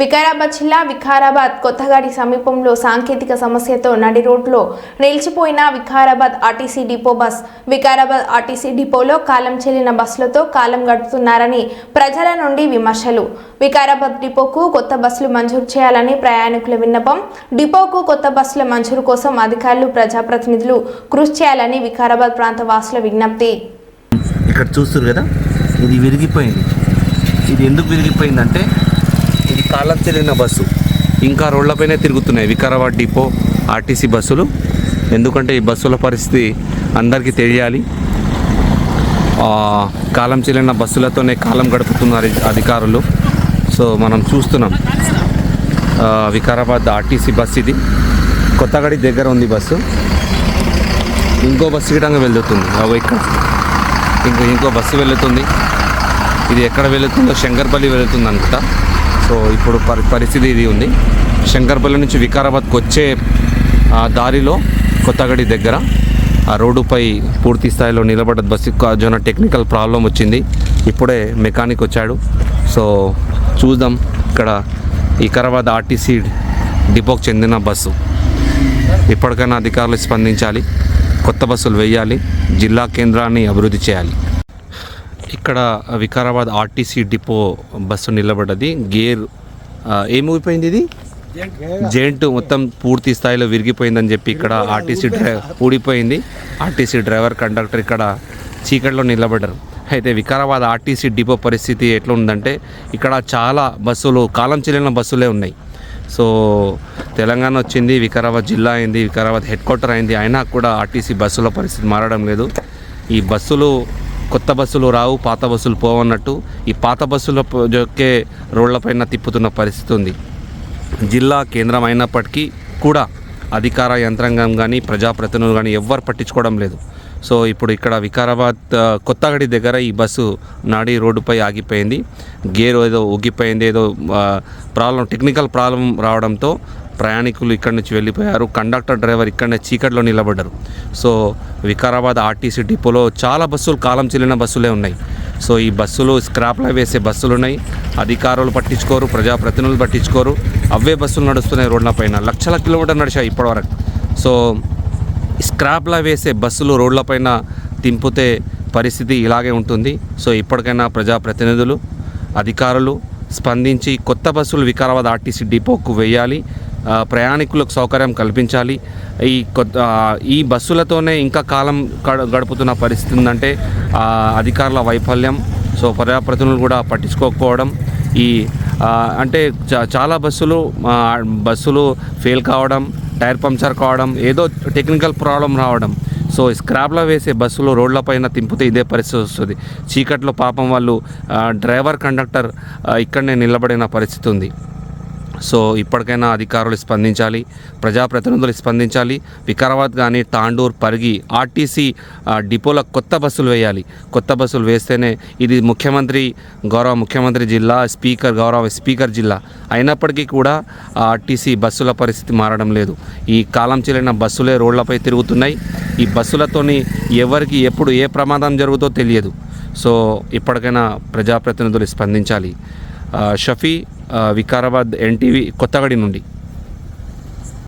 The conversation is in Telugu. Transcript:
వికారాబాద్ జిల్లా వికారాబాద్ కొత్తగాడి సమీపంలో సాంకేతిక సమస్యతో నడి రోడ్లో నిలిచిపోయిన Vikarabad RTC depot bus. Vikarabad RTC డిపోలో కాలం చెల్లిన బస్సులతో కాలం గడుపుతున్నారని ప్రజల నుండి విమర్శలు. వికారాబాద్ డిపోకు కొత్త బస్సులు మంజూరు చేయాలని ప్రయాణికుల విన్నపం. డిపోకు కొత్త బస్సుల మంజూరు కోసం అధికారులు ప్రజాప్రతినిధులు కృషి చేయాలని వికారాబాద్ ప్రాంత వాసుల విజ్ఞప్తి. ఇక్కడ చూస్తారు కదా? ఇది విరిగిపోయింది. ఇది ఎందుకు విరిగిపోయిందంటే కాలం చెల్లిన బస్సు. ఇంకా రోడ్లపైనే తిరుగుతున్నాయి. వికారాబాద్ డిపో ఆర్టీసీ బస్సులు. ఎందుకంటే ఈ బస్సుల పరిస్థితి అందరికీ తెలియాలి. కాలం చెల్లిన బస్సులతోనే కాలం గడుపుతున్నారు అధికారులు. సో మనం చూస్తున్నాం. వికారాబాద్ ఆర్టీసీ బస్ ఇది. కొత్తగడి దగ్గర ఉంది బస్సు. ఇంకో బస్సు గిటంగా వెళ్తుంది. అవి ఇక్కడ. ఇంకో ఇంకో బస్సు వెళుతుంది. ఇది ఎక్కడ వెళుతుందో శంకర్పల్లి వెళుతుంది అనుకుంటా సో ఇప్పుడు పరి పరిస్థితి ఇది ఉంది. శంకర్పల్లి నుంచి వికారాబాద్కి వచ్చే ఆ దారిలో కొత్తగడి దగ్గర ఆ రోడ్డుపై పూర్తి స్థాయిలో నిలబడ్డ బస్సు జన టెక్నికల్ ప్రాబ్లం వచ్చింది ఇప్పుడే మెకానిక్ వచ్చాడు. సో చూద్దాం ఇక్కడ వికారాబాద్ ఆర్టీసీ డిపోకి చెందిన బస్సు. ఇప్పటికైనా అధికారులు స్పందించాలి కొత్త బస్సులు వేయాలి జిల్లా కేంద్రాన్ని అభివృద్ధి చేయాలి. ఇక్కడ వికారాబాద్ ఆర్టీసీ డిపో బస్సు నిలబడ్డది. గేర్ ఆ, ఏమైపోయింది ఇది? జెంట్ మొత్తం పూర్తి స్థాయిలో విరిగిపోయిందని చెప్పి ఇక్కడ ఆర్టీసీ డ్రైవర్ ఊడిపోయింది. ఆర్టీసీ డ్రైవర్ కండక్టర్ ఇక్కడ చీకట్లో నిలబడ్డారు. అయితే వికారాబాద్ ఆర్టీసీ డిపో పరిస్థితి ఎట్లా ఉందంటే ఇక్కడ చాలా బస్సులు కాలం చెల్లిన బస్సులే ఉన్నాయి. సో తెలంగాణ వచ్చింది వికారాబాద్ జిల్లా అయింది వికారాబాద్ హెడ్ క్వార్టర్ అయింది అయినా కూడా ఆర్టీసీ బస్సుల పరిస్థితి మారడం లేదు. ఈ బస్సులు కొత్త బస్సులు రావు పాత బస్సులు పోవన్నట్టు ఈ పాత బస్సుల జొక్కే రోడ్లపైన తిప్పుతున్న పరిస్థితి ఉంది. జిల్లా కేంద్రం అయినప్పటికీ కూడా అధికార యంత్రాంగం కానీ ప్రజాప్రతినిధులు కానీ ఎవ్వరు పట్టించుకోవడం లేదు. సో ఇప్పుడు ఇక్కడ వికారాబాద్ కొత్తగడి దగ్గర ఈ బస్సు నాడి రోడ్డుపై ఆగిపోయింది. గేర్ ఏదో ఉగ్గిపోయింది ఏదో ప్రాబ్లం టెక్నికల్ ప్రాబ్లం రావడంతో ప్రయాణికులు ఇక్కడి నుంచి వెళ్ళిపోయారు. కండక్టర్ డ్రైవర్ ఇక్కడనే చీకట్లో నిలబడ్డారు. సో వికారాబాద్ ఆర్టీసీ డిపోలో చాలా బస్సులు కాలం చెల్లిన బస్సులే ఉన్నాయి. సో ఈ బస్సులు స్క్రాప్లో వేసే బస్సులు ఉన్నాయి. అధికారులు పట్టించుకోరు ప్రజాప్రతినిధులు పట్టించుకోరు. అవే బస్సులు నడుస్తున్నాయి రోడ్ల పైన. లక్షల కిలోమీటర్ నడిచాయి ఇప్పటివరకు. సో స్క్రాప్లా వేసే బస్సులు రోడ్లపైన తింపితే పరిస్థితి ఇలాగే ఉంటుంది. సో ఇప్పటికైనా ప్రజాప్రతినిధులు అధికారులు స్పందించి కొత్త బస్సులు వికారాబాద్ ఆర్టీసీ డిపోకు వేయాలి. ప్రయాణికులకు సౌకర్యం కల్పించాలి. ఈ కొత్త ఈ బస్సులతోనే ఇంకా కాలం గడుపుతున్న పరిస్థితి ఉందంటే అధికారుల వైఫల్యం. సో ప్రజాప్రతినిధులు కూడా పట్టించుకోకపోవడం. ఈ అంటే చాలా బస్సులు బస్సులు ఫెయిల్ కావడం టైర్ పంక్చర్ కావడం ఏదో టెక్నికల్ ప్రాబ్లం రావడం. సో స్క్రాప్లో వేసే బస్సులు రోడ్లపైన తింపితే ఇదే పరిస్థితి వస్తుంది. చీకట్లో పాపం వాళ్ళు డ్రైవర్ కండక్టర్ ఇక్కడనే నిలబడిన పరిస్థితి ఉంది. సో ఇప్పటికైనా అధికారులు స్పందించాలి ప్రజాప్రతినిధులు స్పందించాలి. వికారాబాద్ కానీ తాండూర్ పరిగి ఆర్టీసీ డిపోల కొత్త బస్సులు వేయాలి. కొత్త బస్సులు వేస్తేనే ఇది ముఖ్యమంత్రి గౌరవ ముఖ్యమంత్రి జిల్లా స్పీకర్ గౌరవ స్పీకర్ జిల్లా. అయినప్పటికీ కూడా ఆర్టీసీ బస్సుల పరిస్థితి మారడం లేదు. ఈ కాలం చెల్లిన బస్సులే రోడ్లపై తిరుగుతున్నాయి. ఈ బస్సులతోని ఎవరికి ఎప్పుడు ఏ ప్రమాదం జరుగుతో తెలియదు. సో ఇప్పటికైనా ప్రజాప్రతినిధులు స్పందించాలి. షఫీ వికారాబాద్ ఎన్టీవీ కొత్తగడి నుండి.